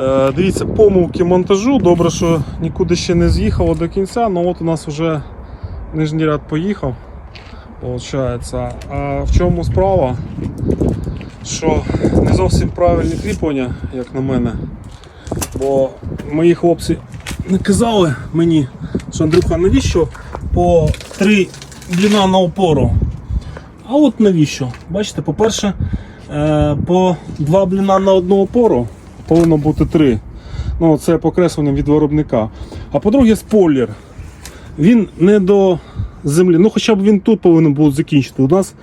Е, Дивіться, помилки монтажу. Добре, що нікуди ще не з'їхало до кінця, ну от у нас вже нижній ряд поїхав. Получається. А в чому справа? Що не зовсім правильні кріплення, як на мене. Бо мої хлопці не казали мені, що Андрюха, навіщо по три длина на опору? А от навіщо? Бачите, по-перше, е, по два бліна на одну опору повинно бути три. Ну, це покреслення від виробника. А по-друге, спойлер. Він не до землі. Ну, хоча б він тут повинен був закінчити. У нас,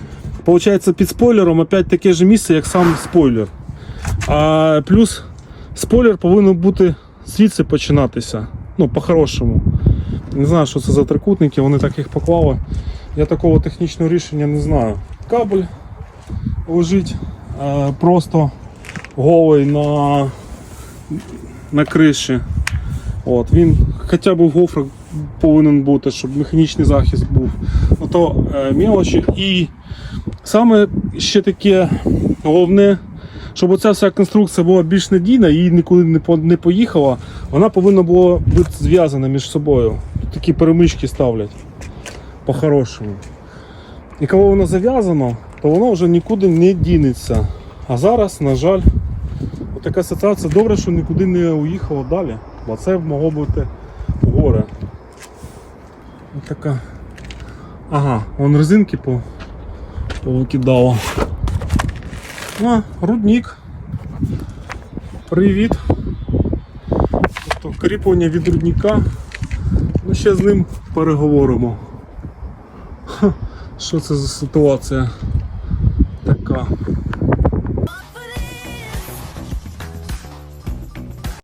виходить, під спойлером опять таке ж місце, як сам спойлер. А плюс спойлер повинен бути звідси починатися. Ну, по-хорошому. Не знаю, що це за трикутники, вони так їх поклали. Я такого технічного рішення не знаю. Кабель лежить е, просто голий на, на криші. От, він хоча б в повинен бути, щоб механічний захист був. Ну, то е, мелочі. І саме ще таке головне, щоб оця вся конструкція була більш надійна і нікуди не поїхала, вона повинна була бути зв'язана між собою. Тут такі перемички ставлять по-хорошому. І коли воно зав'язано, то воно вже нікуди не дінеться. А зараз, на жаль, така ситуація добре, що нікуди не уїхало далі, бо це могло бути горе. Ось така. Ага, вон резинки по... повикидало. А, рудник. Привіт. Тобто кріплення від рудника. Ну, ще з ним переговоримо. Ха, Що це за ситуація така?